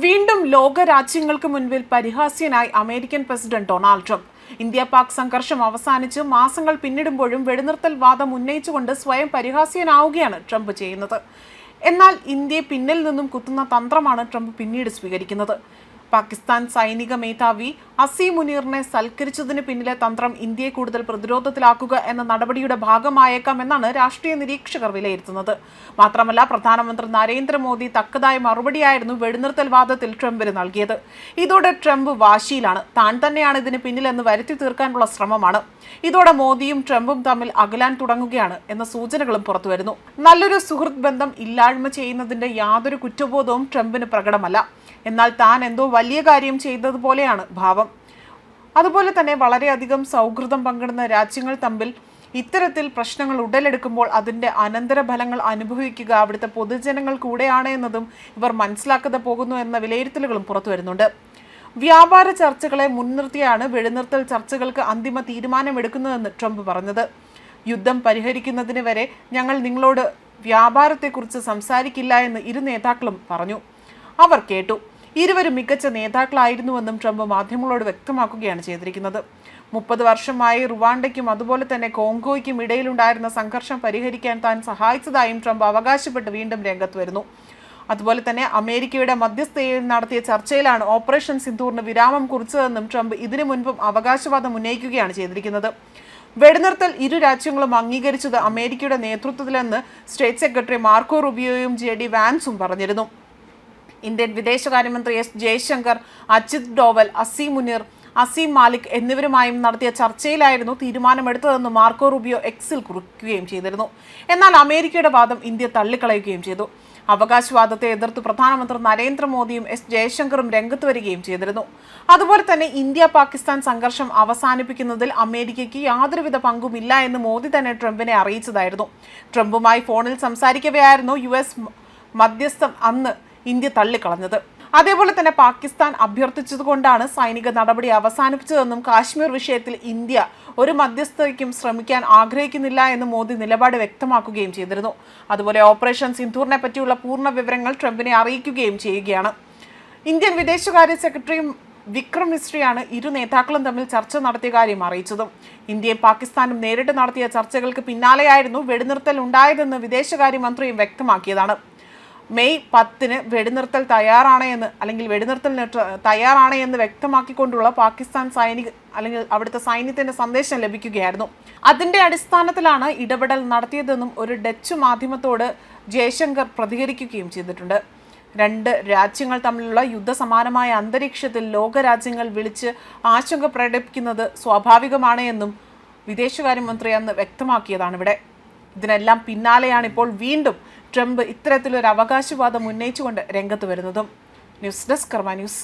വീണ്ടും ലോകരാജ്യങ്ങൾക്ക് മുൻപിൽ പരിഹാസ്യനായി American president Donald Trump. India Pak സംഘർഷം അവസാനിച്ച് മാസങ്ങൾ പിന്നിടുമ്പോഴും വെടിനിർത്തൽ വാദം ഉന്നയിച്ചുകൊണ്ട് സ്വയം പരിഹാസ്യനാവുകയാണ് ട്രംപ് ചെയ്യുന്നത്. എന്നാൽ ഇന്ത്യയെ പിന്നിൽ നിന്നും കുത്തുന്ന തന്ത്രമാണ് ട്രംപ് പിന്നീട് സ്വീകരിക്കുന്നത്. പാകിസ്ഥാൻ സൈനിക മേധാവി അസി മുനീറിനെ സൽക്കരിച്ചതിന് പിന്നിലെ തന്ത്രം ഇന്ത്യയെ കൂടുതൽ പ്രതിരോധത്തിലാക്കുക എന്ന നടപടിയുടെ ഭാഗമായേക്കാം എന്നാണ് രാഷ്ട്രീയ നിരീക്ഷകർ വിലയിരുത്തുന്നത്. മാത്രമല്ല പ്രധാനമന്ത്രി നരേന്ദ്രമോദി തക്കതായ മറുപടിയായിരുന്നു വെടിനിർത്തൽ വാദത്തിൽ ട്രംപിന് നൽകിയത്. ഇതോടെ ട്രംപ് വാശിയിലാണ്. താൻ തന്നെയാണ് ഇതിന് പിന്നിലെന്ന് വരുത്തി തീർക്കാനുള്ള ശ്രമമാണ്. ഇതോടെ മോദിയും ട്രംപും തമ്മിൽ അകലാൻ തുടങ്ങുകയാണ് എന്ന സൂചനകളും പുറത്തുവരുന്നു. നല്ലൊരു സുഹൃത്ത് ബന്ധം ഇല്ലായ്മ ചെയ്യുന്നതിന്റെ യാതൊരു കുറ്റബോധവും ട്രംപിന് പ്രകടമല്ല. എന്നാൽ താൻ എന്തോ വലിയ കാര്യം ചെയ്തതുപോലെയാണ് ഭാവം. അതുപോലെ തന്നെ വളരെയധികം സൗഹൃദം പങ്കിടുന്ന രാജ്യങ്ങൾ തമ്മിൽ ഇത്തരത്തിൽ പ്രശ്നങ്ങൾ ഉടലെടുക്കുമ്പോൾ അതിന്റെ അനന്തരഫലങ്ങൾ അനുഭവിക്കുക അവിടുത്തെ പൊതുജനങ്ങൾ കൂടെയാണ് എന്നതും ഇവർ മനസ്സിലാക്കാതെ പോകുന്നു എന്ന വിലയിരുത്തലുകളും പുറത്തു വരുന്നുണ്ട്. വ്യാപാര ചർച്ചകളെ മുൻനിർത്തിയാണ് വെടിനിർത്തൽ ചർച്ചകൾക്ക് അന്തിമ തീരുമാനമെടുക്കുന്നതെന്ന് ട്രംപ് പറഞ്ഞത്. യുദ്ധം പരിഹരിക്കുന്നതിന് വരെ ഞങ്ങൾ നിങ്ങളോട് വ്യാപാരത്തെക്കുറിച്ച് സംസാരിക്കില്ല എന്ന് ഇരു നേതാക്കളും പറഞ്ഞു. അവർ കേട്ടു. ഇരുവരും മികച്ച നേതാക്കളായിരുന്നുവെന്നും ട്രംപ് മാധ്യമങ്ങളോട് വ്യക്തമാക്കുകയാണ് ചെയ്തിരിക്കുന്നത്. മുപ്പത് വർഷമായി റുവാണ്ടയ്ക്കും അതുപോലെ തന്നെ കോങ്കോയ്ക്കും ഇടയിലുണ്ടായിരുന്ന സംഘർഷം പരിഹരിക്കാൻ താൻ സഹായിച്ചതായും ട്രംപ് അവകാശപ്പെട്ട് വീണ്ടും രംഗത്ത് വരുന്നു. അതുപോലെ തന്നെ അമേരിക്കയുടെ മധ്യസ്ഥയിൽ നടത്തിയ ചർച്ചയിലാണ് ഓപ്പറേഷൻ സിന്ദൂറിന് വിരാമം കുറിച്ചതെന്നും ട്രംപ് ഇതിനു മുൻപും അവകാശവാദം ഉന്നയിക്കുകയാണ് ചെയ്തിരിക്കുന്നത്. വെടിനിർത്തൽ ഇരു രാജ്യങ്ങളും അംഗീകരിച്ചത് അമേരിക്കയുടെ നേതൃത്വത്തിലെന്ന് സ്റ്റേറ്റ് സെക്രട്ടറി മാർക്കോ റുബിയോയും ജെ ഡി വാൻസും പറഞ്ഞിരുന്നു. ഇന്ത്യൻ വിദേശകാര്യമന്ത്രി എസ് ജയശങ്കർ അജിത് ഡോവൽ അസീം മുനീർ അസീം മാലിക് എന്നിവരുമായും നടത്തിയ ചർച്ചയിലായിരുന്നു തീരുമാനമെടുത്തതെന്ന് മാർക്കോ റുബിയോ എക്സിൽ കുറിക്കുകയും ചെയ്തിരുന്നു. എന്നാൽ അമേരിക്കയുടെ വാദം ഇന്ത്യ തള്ളിക്കളയുകയും ചെയ്തു. അവകാശവാദത്തെ എതിർത്ത് പ്രധാനമന്ത്രി നരേന്ദ്രമോദിയും എസ് ജയശങ്കറും രംഗത്ത് വരികയും ചെയ്തിരുന്നു. അതുപോലെ തന്നെ ഇന്ത്യ പാകിസ്ഥാൻ സംഘർഷം അവസാനിപ്പിക്കുന്നതിൽ അമേരിക്കയ്ക്ക് യാതൊരുവിധ പങ്കുമില്ല എന്ന് മോദി തന്നെ ട്രംപിനെ അറിയിച്ചതായിരുന്നു. ട്രംപുമായി ഫോണിൽ സംസാരിക്കവെയായിരുന്നു യു എസ് മധ്യസ്ഥം അന്ന് ഇന്ത്യ തള്ളിക്കളഞ്ഞത്. അതേപോലെ തന്നെ പാകിസ്ഥാൻ അഭ്യർത്ഥിച്ചതുകൊണ്ടാണ് സൈനിക നടപടി അവസാനിപ്പിച്ചതെന്നും കാശ്മീർ വിഷയത്തിൽ ഇന്ത്യ ഒരു മധ്യസ്ഥതയ്ക്കും ശ്രമിക്കാൻ ആഗ്രഹിക്കുന്നില്ല എന്ന് മോദി നിലപാട് വ്യക്തമാക്കുകയും ചെയ്തിരുന്നു. അതുപോലെ ഓപ്പറേഷൻ സിന്ധൂറിനെ പറ്റിയുള്ള പൂർണ വിവരങ്ങൾ ട്രംപിനെ അറിയിക്കുകയും ചെയ്യുകയാണ്. ഇന്ത്യൻ വിദേശകാര്യ സെക്രട്ടറിയും വിക്രം മിശ്രിയാണ് ഇരു നേതാക്കളും തമ്മിൽ ചർച്ച നടത്തിയ കാര്യം അറിയിച്ചതും. ഇന്ത്യയും പാകിസ്ഥാനും നേരിട്ട് നടത്തിയ ചർച്ചകൾക്ക് പിന്നാലെയായിരുന്നു വെടിനിർത്തൽ ഉണ്ടായതെന്ന് വിദേശകാര്യമന്ത്രിയും വ്യക്തമാക്കിയതാണ്. മെയ് പത്തിന് വെടിനിർത്തൽ തയ്യാറാണ് എന്ന് അല്ലെങ്കിൽ വെടിനിർത്തൽ തയ്യാറാണ് എന്ന് വ്യക്തമാക്കിക്കൊണ്ടുള്ള പാകിസ്ഥാൻ സൈനിക അല്ലെങ്കിൽ അവിടുത്തെ സൈന്യത്തിന്റെ സന്ദേശം ലഭിക്കുകയായിരുന്നു. അതിന്റെ അടിസ്ഥാനത്തിലാണ് ഇടപെടൽ നടത്തിയതെന്നും ഒരു ഡച്ച് മാധ്യമത്തോട് ജയശങ്കർ പ്രതികരിക്കുകയും ചെയ്തിട്ടുണ്ട്. രണ്ട് രാജ്യങ്ങൾ തമ്മിലുള്ള യുദ്ധസമാനമായ അന്തരീക്ഷത്തിൽ ലോകരാജ്യങ്ങൾ വിളിച്ച് ആശങ്ക പ്രകടിപ്പിക്കുന്നത് സ്വാഭാവികമാണ് എന്നും വിദേശകാര്യമന്ത്രി അന്ന് വ്യക്തമാക്കിയതാണ് ഇവിടെ ഇതിനെല്ലാം പിന്നാലെയാണ് ഇപ്പോൾ വീണ്ടും ട്രംപ് ഇത്തരത്തിലൊരു അവകാശവാദം ഉന്നയിച്ചുകൊണ്ട് രംഗത്ത് വരുന്നതും ന്യൂസ് ഡെസ്ക് കർമ്മ ന്യൂസ്.